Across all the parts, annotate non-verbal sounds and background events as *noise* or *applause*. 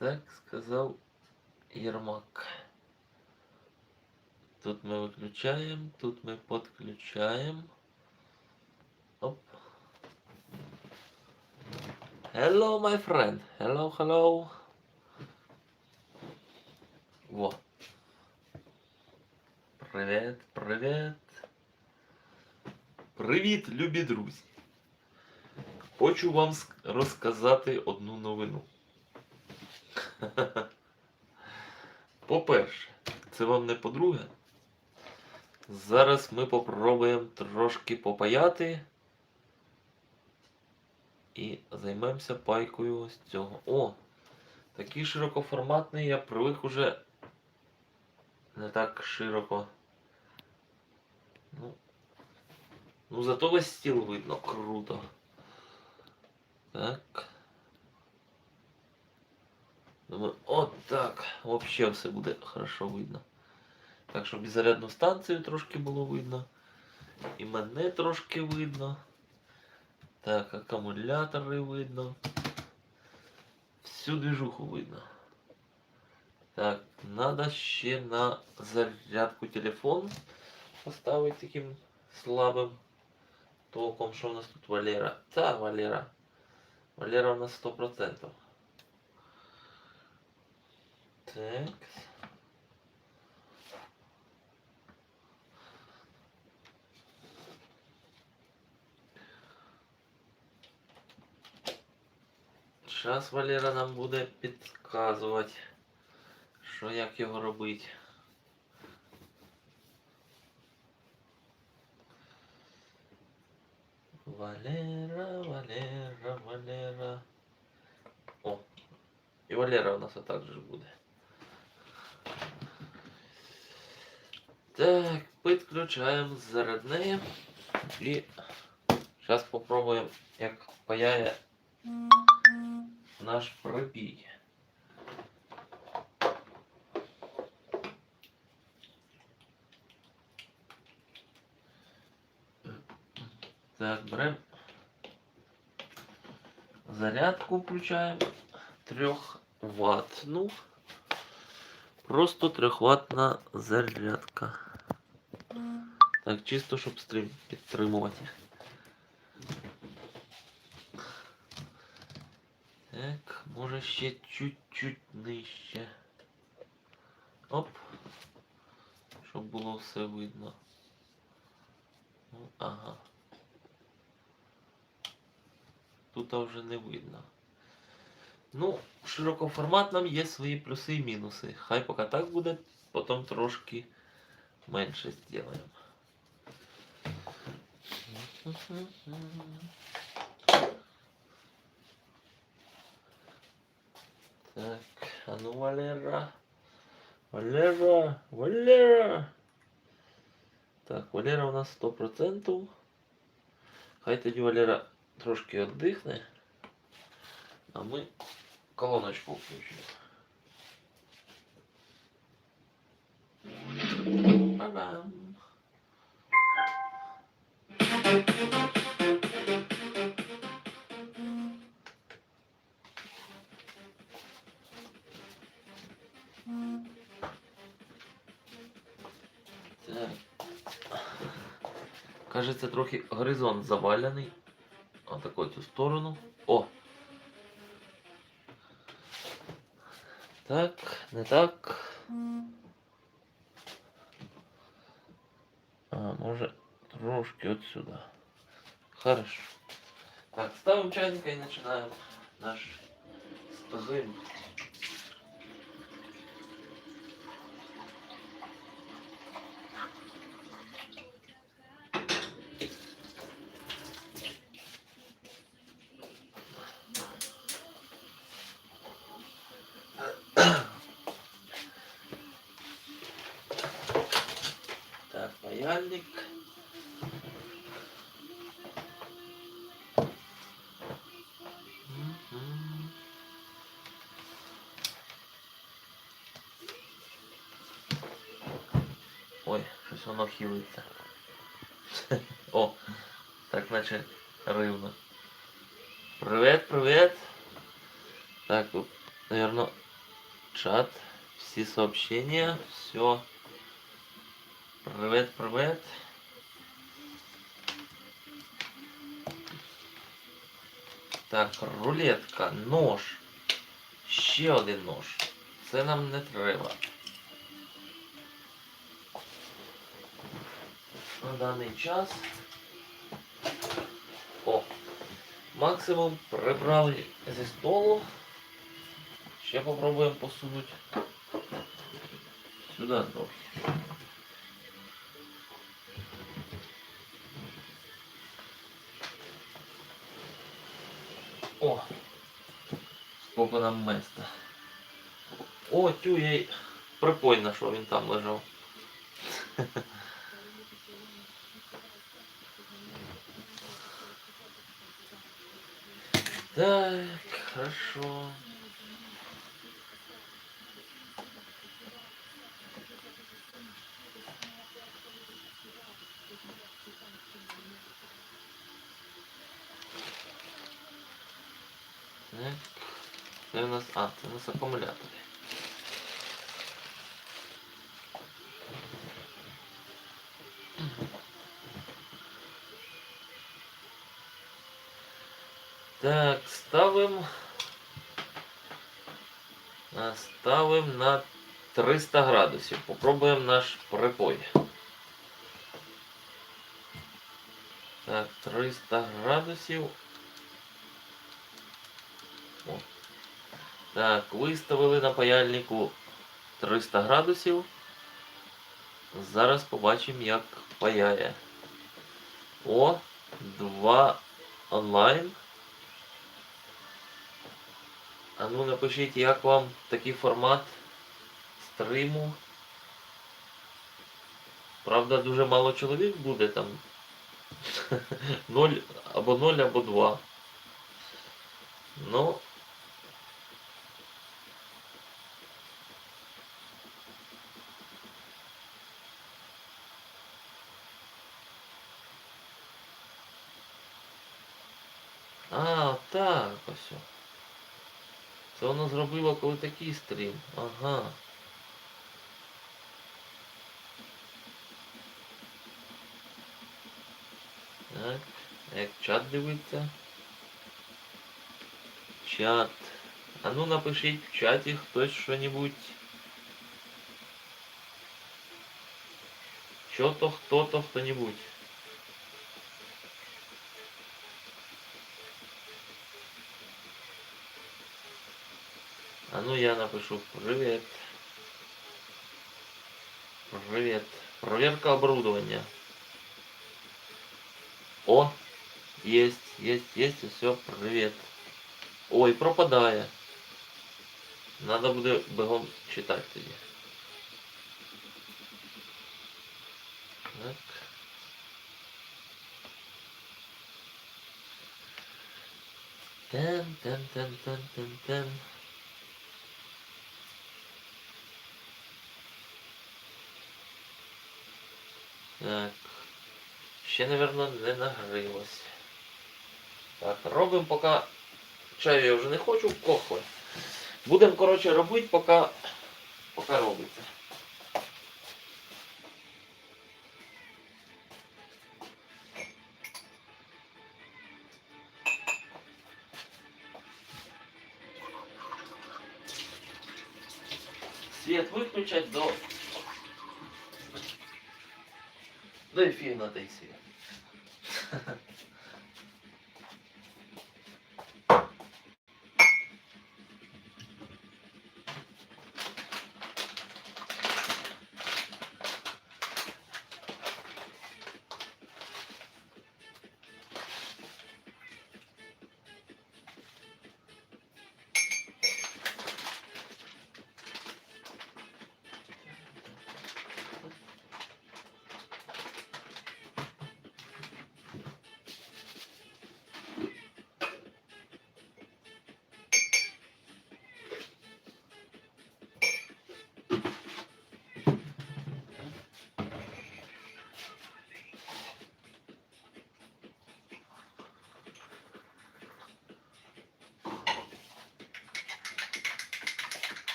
Так сказав Єрмак. Тут ми виключаємо, тут ми підключаємо. Оп. Hello, my friend. Hello, hello. Во. Привіт, привіт. Привіт, любі друзі. Хочу вам розказати одну новину. *laughs* По-перше, це вам не по-друге. Зараз ми попробуємо трошки попаяти і займемося пайкою ось цього. О! Такий широкоформатний, я привик уже не так широко. Ну, ну зато весь стіл видно круто. Так. Думаю, от так. Вообще все буде хорошо видно. Так, щоб і зарядну станцію трошки було видно. І мене трошки видно. Так, акумулятори видно. Всю движуху видно. Так, надо ще на зарядку телефон поставити таким слабим током. Що у нас тут Валера? Та, Валера. Валера у нас 100%. Так. Зараз Валера нам буде підказувати, що як його робити. Валера, Валера, Валера. О, і Валера у нас отак же буде. Так, підключаємо зарядне і зараз попробуємо, як паяє наш припій. Так, беремо зарядку включаємо 3 Вт. Просто 3 ватна зарядка. Так, чисто, щоб стрім підтримувати. Так, може ще чуть-чуть нижче. Оп. Щоб було все видно. Ну, ага. Тут вже не видно. Ну, в широкоформатном є свої плюси і мінуси. Хай поки так буде, потім трошки менше зробимо. Так, а ну Валера. Валера, Валера. Так, Валера у нас 100%. Хай тоді Валера трошки віддихне. А ми колоночку включимо. Ба-бам. Кажеться, трохи горизонт завалений. Отаку цю сторону. Так, не так. А, може трошки от. Хорошо. Так, ставимо чайника і починаємо наш стазим. Так, паяльник. Мгм. Ой, щось воно хилиться. *laughs* О, так наче рівно. Привет, привет. Так, тут, наверное, чат, всі сообщения, все. Привет, привет. Так, рулетка, нож. Ще один нож. Це нам не треба. На даний час. О! Максимум прибрали зі столу. Ще попробуємо посунути. Сюди трохи. О! Сколько нам места. О, тю, я й припойно, що він там лежав. *laughs* Так, хорошо. Так. Це у нас... А, це у нас акумулятори. Так, ставим. Ставим на 300 градусів. Попробуємо наш припой. Так, 300 градусів. О. Так, виставили на паяльнику 300 градусів. Зараз побачимо, як паяє. О, 2 онлайн. А ну напишіть, як вам такий формат стриму. Правда, дуже мало чоловік буде там. *laughs* 0 або 0, або 2. Ну. А, так, ось. Це воно зробило коли такий стрім. Ага. Так, як чат дивиться. Чат. А ну напишіть в чаті хтось що-нибудь. Що-то, хто-то, хто-нибудь. А ну я напишу привет. Привет. Проверка оборудования. О, есть, есть, есть, все, привет. Ой, пропадає. Надо буде бегом читати тоді. Так. Тен, тен, тен, тен, тен, тен. Так. Ще, напевно, не нагрілось. Так, робимо поки. Чаю я вже не хочу, кохви. Будемо, коротше, робити, поки, поки робиться. Світ виключать до. До ефір на той світ.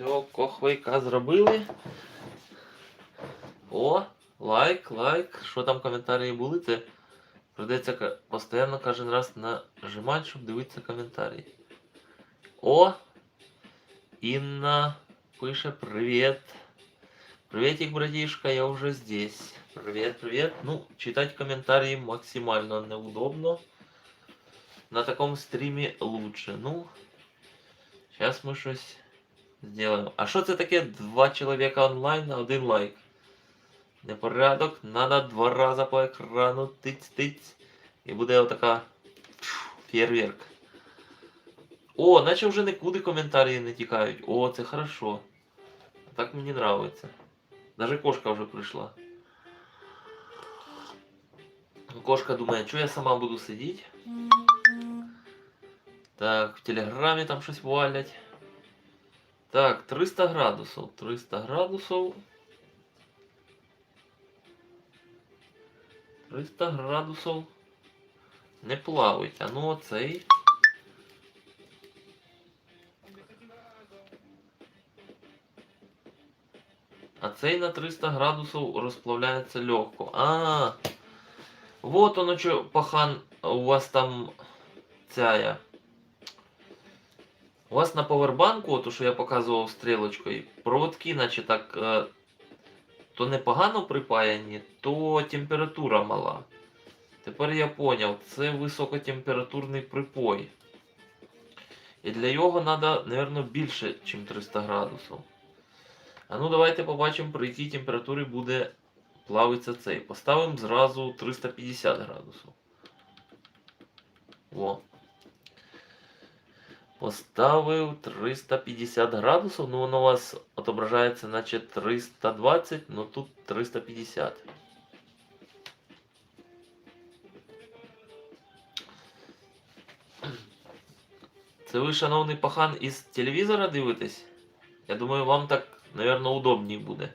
Все, кохвейка зробили. О, лайк, лайк. Що там коментарі були? Це придеться ка- постійно кожен раз нажимати, щоб дивитися коментарі. О! Інна пише привіт. Приветик, братишка, я уже здесь. Привет, привет. Ну, читать комментарии максимально неудобно. На таком стриме лучше. Ну, сейчас мы щось сделаем. А що це таке? Два чоловіка онлайн, один лайк. Непорядок, надо два рази по екрану тиць-тиць. І буде отака фейерверк. О, наче вже нікуди коментарі не тікають. О, це хорошо. Так мені нравиться. Даже кошка вже прийшла. Кошка думає, що я сама буду сидіти. Так, в телеграмі там щось валять. Так, 300 градусів. 300 градусів. 300 градусів. Не плавить. А ну оцей. А цей на 300 градусів розплавляється легко. А, вот оно що, пахан, у вас там ця. У вас на повербанку, то що я показував стрілочкою, проводки, наче так, е, то непогано припаяні, то температура мала. Тепер я поняв, це високотемпературний припой. І для його треба, мабуть, більше, ніж 300 градусів. А ну давайте побачимо, при якій температурі буде плавитися цей. Поставимо зразу 350 градусів. Во. Поставив 350 градусів, ну воно у вас отображається наче 320, но тут 350. Це ви, шановний пахан, із телевізора дивитесь? Я думаю, вам так, наверное, удобнее буде.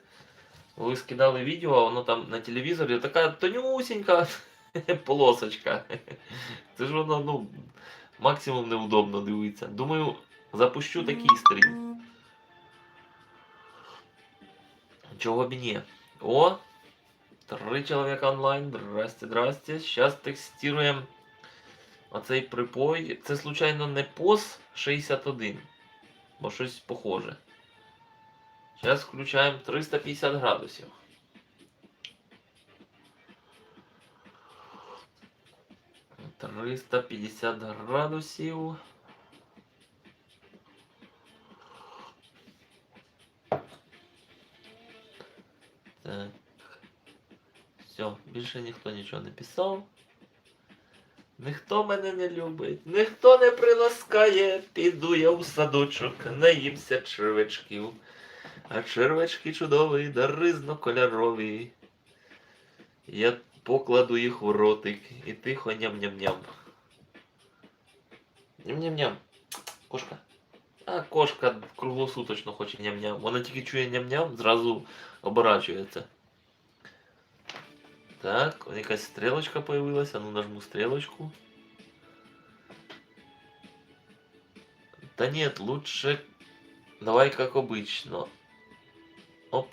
Ви скидали відео, а воно там на телевізорі така тонюсінька *laughs* полосочка. Це ж воно, ну, максимум неудобно дивитися. Думаю, запущу такий стрім. Чого б ні. О! Три чоловіка онлайн. Здрасте, здрасте. Зараз тестуємо оцей припой. Це, случайно, не POS 61, бо щось похоже. Зараз включаємо 350 градусів. Триста п'ятдесят градусів. Так. Все, більше ніхто нічого не писав. Ніхто мене не любить, ніхто не приласкає, піду я в садочок, наїмся червячків. А червячки чудові, да різнокольорові. Я покладу їх в ротик і тихо ням-ням-ням. Ням-ням-ням. Кошка. А кошка круглосуточно хоче ням-ням. Вона тільки чує ням-ням, зразу оборачується. Так, якась стрелочка появилась. А ну нажму стрелочку. Да нет, лучше давай как обычно. Оп.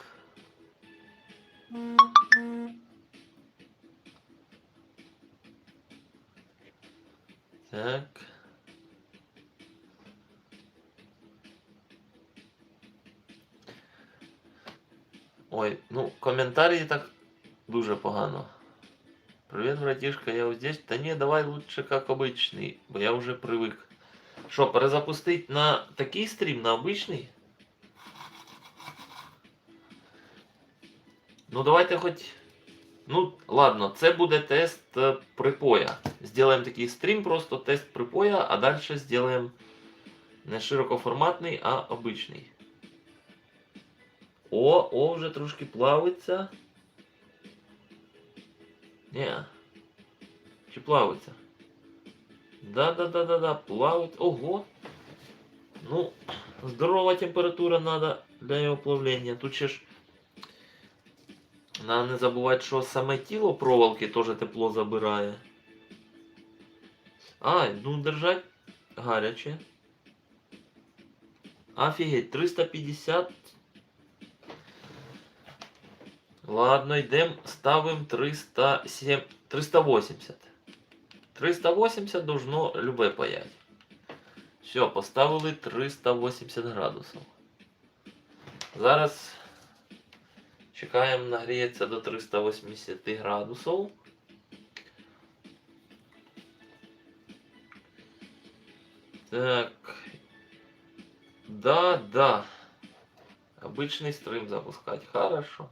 коментарі так дуже погано. Привет, братишка, я вот здесь. Да не, давай лучше как обычный, бо я уже привык. Що, перезапустить на такий стрім, на обычный? Ну давайте хоч. Ну, ладно, це буде тест е, припоя. Сделаем такий стрім, просто тест припоя, а дальше сделаем не широкоформатний, а обичний. О, о, вже трошки плавиться. Ні. Чи плавиться? Да-да-да-да-да, плавить. Ого! Ну, здорова температура надо для його плавлення. Тут ще ж Надо не забувати, що саме тіло проволоки теж тепло забирає. А, ну держать гаряче. Офігеть, 350. Ладно, йдемо, ставимо 307, 380. 380 должно любе паять. Все, поставили 380 градусів. Зараз чекаємо нагріється до 380 градусів. Так. Да, да. Обычный стрим запускать. Хорошо.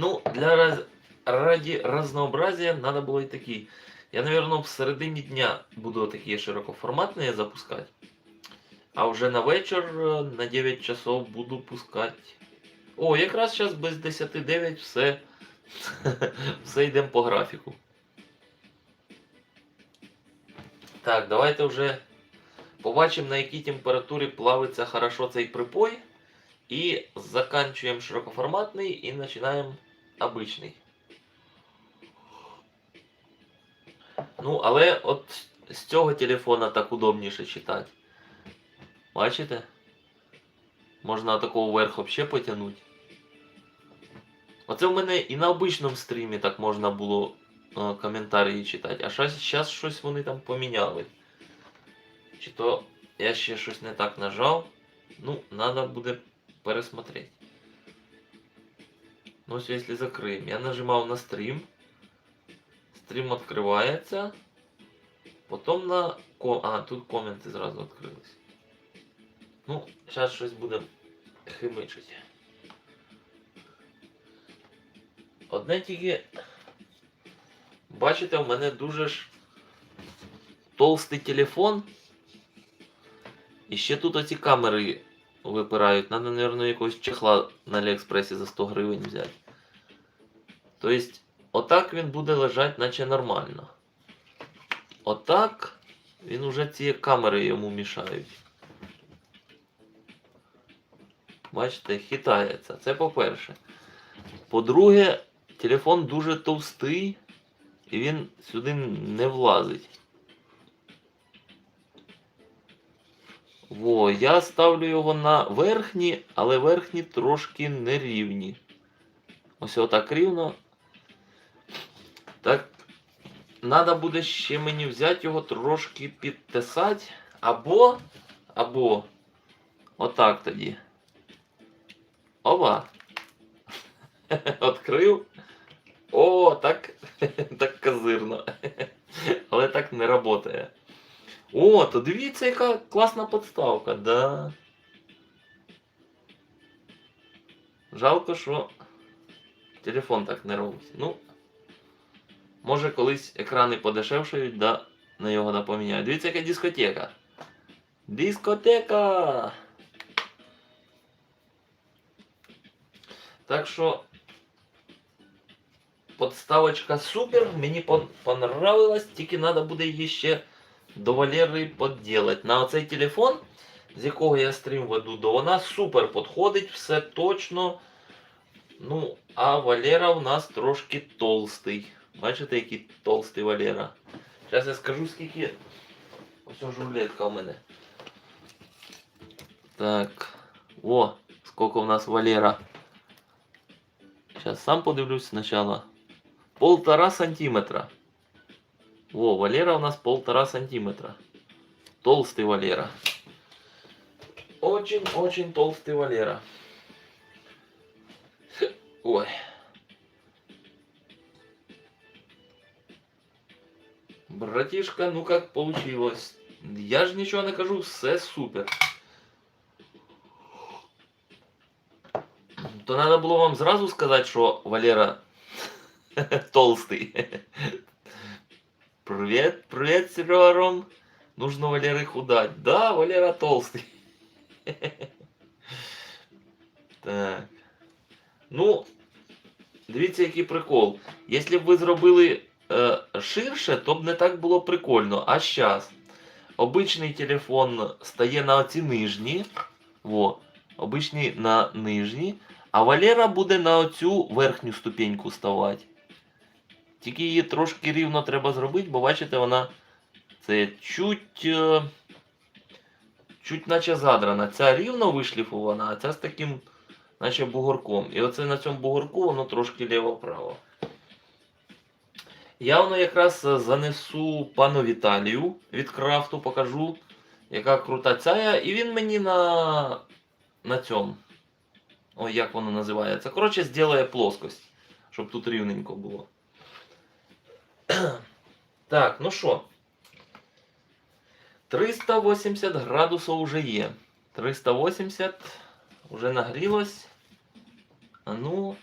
Ну, для раз... ради разнообразия надо было и такие. Я, наверное, в середині дня буду такі широкоформатні запускати. А вже на вечір е, на 9 часов буду пускати. О, якраз зараз без 10.09 все. *laughs* все йдемо по графіку. Так, давайте вже побачимо, на якій температурі плавиться хорошо цей припой. І заканчуємо широкоформатний і починаємо обичний. Ну, але от з цього телефона так удобніше читати. Бачите? Можна такого вверх взагалі потягнути. Оце в мене і на обичному стрімі так можна було е, коментарі читати. А зараз щось вони там поміняли. Чи то я ще щось не так нажав. Ну, треба буде пересмотреть. Ну, ось якщо закриємо. Я нажимав на стрім. Стрім відкривається. Потім на. А, тут коменти зразу відкрились. Ну, зараз щось буде химичити. Одне тільки. Бачите, у мене дуже ж толстий телефон. І ще тут оці камери випирають. Надо, наверное, якогось чехла на Аліекспресі за 100 гривень взяти. Тобто, отак він буде лежати, наче нормально. Отак він уже ці камери йому мішають. Бачите, хитається. Це по-перше. По-друге, телефон дуже товстий і він сюди не влазить. Во, я ставлю його на верхні, але верхні трошки нерівні. Ось отак рівно. Так, треба буде ще мені взяти його трошки підтесати. Або, або, отак тоді. Ова. *laughs* Открив. О, так, *laughs* так козирно. Але так не працює. О, то дивіться, яка класна подставка, да. Жалко, що телефон так не робить. Ну, може колись екрани подешевшають, да, на його да. Дивіться, яка дискотека. Дискотека! Так що подставочка супер, мені пон- понравилась, тільки треба буде її ще до Валери поділати. На оцей телефон, з якого я стрім веду, до вона супер підходить, все точно. Ну, а Валера у нас трошки толстий. Бачите, який толстий Валера. Зараз я скажу, скільки. Ось журлетка у мене. Так. О, скільки у нас Валера. Сейчас сам подивлюсь сначала. Полтора сантиметра. Во, Валера у нас полтора сантиметра. Толстый Валера. Очень-очень толстый Валера. Ой. Братишка, ну как получилось? Я же ничего не кажу, все супер. То надо було вам зразу сказати, що Валера *laughs* толстий. Привет, привет, Серега. Нужно Валеры худать. Да, Валера толстый. *laughs* Так. Ну, дивіться, який прикол. Якщо б ви зробили е, ширше, то б не так було прикольно. А зараз. Обичний телефон стає на оці нижні. Во. Обичний на нижні. А Валера буде на оцю верхню ступеньку ставати. Тільки її трошки рівно треба зробити, бо бачите, вона це чуть. е, чуть наче задрана. Ця рівно вишліфована, а ця з таким, наче бугорком. І оце на цьому бугорку воно трошки ліво-право. Я воно якраз занесу пану Віталію від крафту, покажу, яка крута ця. І він мені на, на цьому. Ой, як воно називається. Коротше, зробить плоскость, щоб тут рівненько було. Так, ну що. 380 градусів вже є. 380 вже нагрілось. А ну.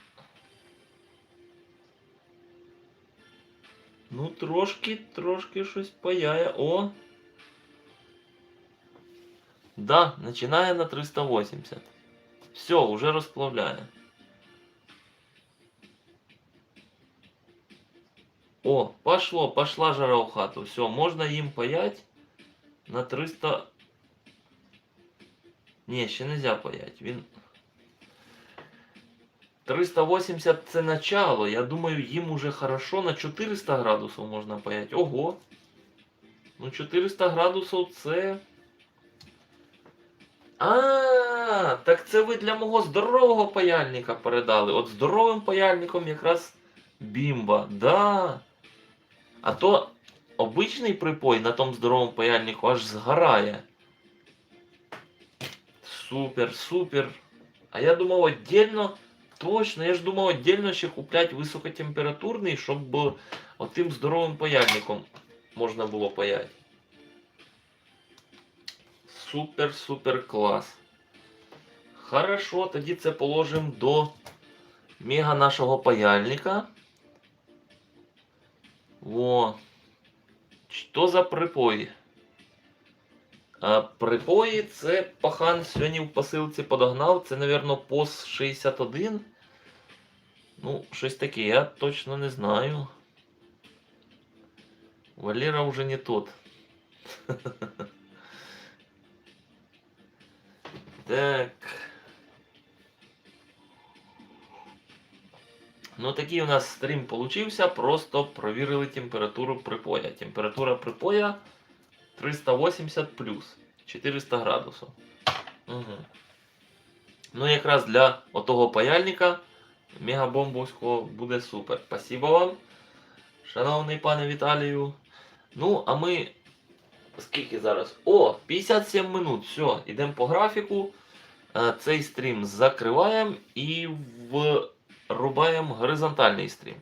Ну, трошки, трошки щось паяє. О! Да, починає на 380. Все, уже розплавляє. О, пошло, пошла жара в хату. Все, можна їм паять на 300. Ні, ще нельзя паять. Він. 380 це начало. Я думаю, їм уже хорошо на 400 градусів можна паять. Ого. Ну 400 градусів це. А, так це ви для мого здорового паяльника передали. От здоровим паяльником якраз бімба. Да. А то обичний припой на тому здоровому паяльнику аж згорає. Супер, супер. А я думав отдельно. Точно, я ж думав отдельно ще куплять високотемпературний, щоб отим здоровим паяльником можна було паять. Супер, супер клас. Хорошо, тоді це положимо до мега нашого паяльника. Во. Що за припої? А, припої це пахан сьогодні в посилці подогнав. Це, напевно, POS 61. Ну, щось таке, я точно не знаю. Валера вже не тот. *laughs* Так. Ну, такий у нас стрім получився. Просто провірили температуру припоя. Температура припоя 380 плюс 400 градусів. Угу. Ну, якраз для отого паяльника мегабомбовського буде супер. Спасибо вам, шановний пане Віталію. Ну, а ми. Скільки зараз? О, 57 минут. Все, йдемо по графіку. Е, Цей стрім закриваємо і врубаємо горизонтальний стрім.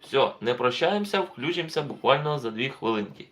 Все, не прощаємося, включимося буквально за 2 хвилинки.